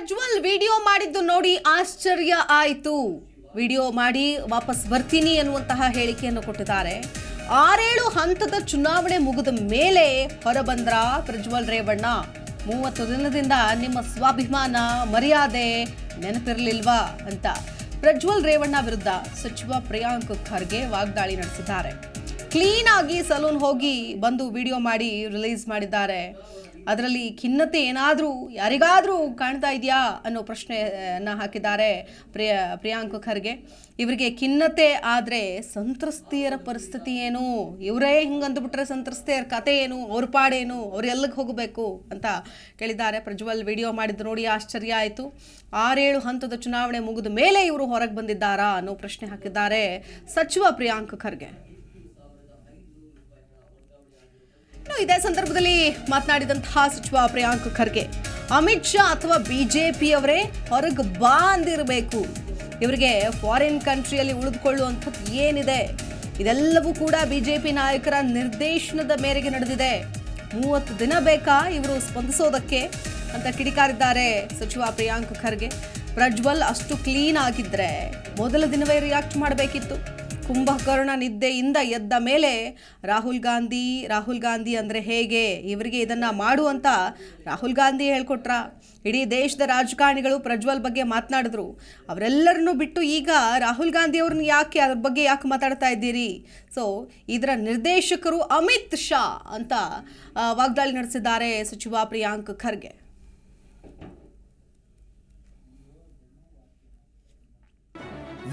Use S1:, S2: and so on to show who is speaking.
S1: Prajwal video ಮಾಡಿದ್ದು ನೋಡಿ ಆಶ್ಚರ್ಯ ಆಯಿತು. ವಿಡಿಯೋ ಮಾಡಿ ವಾಪಸ್ ಬರ್ತೀನಿ ಎನ್ನುವಂತಹ ಹೇಳಿಕೆಯನ್ನು ಕೊಟ್ಟಿದ್ದಾರೆ. ಆರೇಳು ಹಂತದ ಚುನಾವಣೆ ಮುಗಿದ ಮೇಲೆ ಹೊರಬಂದ್ರ ಪ್ರಜ್ವಲ್ ರೇವಣ್ಣ, ಮೂವತ್ತು ದಿನದಿಂದ ನಿಮ್ಮ ಸ್ವಾಭಿಮಾನ ಮರ್ಯಾದೆ ನೆನಪಿರಲಿಲ್ವಾ ಅಂತ ಪ್ರಜ್ವಲ್ ರೇವಣ್ಣ ವಿರುದ್ಧ ಸಚಿವ ಪ್ರಿಯಾಂಕ್ ಖರ್ಗೆ ವಾಗ್ದಾಳಿ ನಡೆಸಿದ್ದಾರೆ. ಕ್ಲೀನ್ ಆಗಿ ಸಲೂನ್ ಹೋಗಿ ಬಂದು ವಿಡಿಯೋ ಮಾಡಿ ರಿಲೀಸ್ ಮಾಡಿದ್ದಾರೆ. ಅದರಲ್ಲಿ ಖಿನ್ನತೆ ಏನಾದರೂ ಯಾರಿಗಾದರೂ ಕಾಣ್ತಾ ಇದೆಯಾ ಅನ್ನೋ ಪ್ರಶ್ನೆಯನ್ನ ಹಾಕಿದ್ದಾರೆ ಪ್ರಿಯ, ಪ್ರಿಯಾಂಕ್ ಖರ್ಗೆ. ಇವರಿಗೆ ಖಿನ್ನತೆ ಆದರೆ ಸಂತ್ರಸ್ತೆಯರ ಪರಿಸ್ಥಿತಿ ಏನು? ಇವರೇ ಹಿಂಗೆ ಅಂದ್ಬಿಟ್ರೆ ಸಂತ್ರಸ್ತೆಯರ ಕತೆ ಏನು? ಅವ್ರ ಪಾಡೇನು? ಅವ್ರು ಹೋಗಬೇಕು ಅಂತ ಕೇಳಿದ್ದಾರೆ. ಪ್ರಜ್ವಲ್ ವಿಡಿಯೋ ಮಾಡಿದ್ದು ನೋಡಿ, ಆಶ್ಚರ್ಯ ಆಯಿತು. ಆರೇಳು ಹಂತದ ಚುನಾವಣೆ ಮುಗಿದ ಮೇಲೆ ಇವರು ಹೊರಗೆ ಬಂದಿದ್ದಾರಾ ಅನ್ನೋ ಪ್ರಶ್ನೆ ಹಾಕಿದ್ದಾರೆ ಸಚಿವ ಪ್ರಿಯಾಂಕ್ ಖರ್ಗೆ. ಇನ್ನು ಇದೇ ಸಂದರ್ಭದಲ್ಲಿ ಮಾತನಾಡಿದಂತಹ ಸಚಿವ ಪ್ರಿಯಾಂಕ್ ಖರ್ಗೆ, ಅಮಿತ್ ಶಾ ಅಥವಾ ಬಿಜೆಪಿಯವರೇ ಹೊರಗೆ ಬಾ ಅಂದಿರಬೇಕು. ಇವರಿಗೆ ಫಾರಿನ್ ಕಂಟ್ರಿಯಲ್ಲಿ ಉಳಿದುಕೊಳ್ಳುವಂಥದ್ದು ಏನಿದೆ? ಇದೆಲ್ಲವೂ ಕೂಡ ಬಿಜೆಪಿ ನಾಯಕರ ನಿರ್ದೇಶನದ ಮೇರೆಗೆ ನಡೆದಿದೆ. ಮೂವತ್ತು ದಿನ ಬೇಕಾ ಇವರು ಸ್ಪಂದಿಸೋದಕ್ಕೆ ಅಂತ ಕಿಡಿಕಾರಿದ್ದಾರೆ ಸಚಿವ ಪ್ರಿಯಾಂಕ್ ಖರ್ಗೆ. ಪ್ರಜ್ವಲ್ ಅಷ್ಟು ಕ್ಲೀನ್ ಆಗಿದ್ರೆ ಮೊದಲ ದಿನವೇ ರಿಯಾಕ್ಟ್ ಮಾಡಬೇಕಿತ್ತು. ಕುಂಭಕರ್ಣ ನಿದ್ದೆಯಿಂದ ಎದ್ದ ಮೇಲೆ ರಾಹುಲ್ ಗಾಂಧಿ ರಾಹುಲ್ ಗಾಂಧಿ ಅಂದರೆ ಹೇಗೆ, ಇವರಿಗೆ ಇದನ್ನು ಮಾಡು ಅಂತ ರಾಹುಲ್ ಗಾಂಧಿ ಹೇಳ್ಕೊಟ್ರ. ಇಡೀ ದೇಶದ ರಾಜಕಾರಣಿಗಳು ಪ್ರಜ್ವಲ್ ಬಗ್ಗೆ ಮಾತನಾಡಿದ್ರು. ಅವರೆಲ್ಲರನ್ನೂ ಬಿಟ್ಟು ಈಗ ರಾಹುಲ್ ಗಾಂಧಿ ಅವ್ರನ್ನ ಯಾಕೆ, ಅದ್ರ ಬಗ್ಗೆ ಯಾಕೆ ಮಾತಾಡ್ತಾ ಇದ್ದೀರಿ? ಸೊ ಇದರ ನಿರ್ದೇಶಕರು ಅಮಿತ್ ಶಾ ಅಂತ ವಾಗ್ದಾಳಿ ನಡೆಸಿದ್ದಾರೆ ಸಚಿವ ಪ್ರಿಯಾಂಕ್ ಖರ್ಗೆ.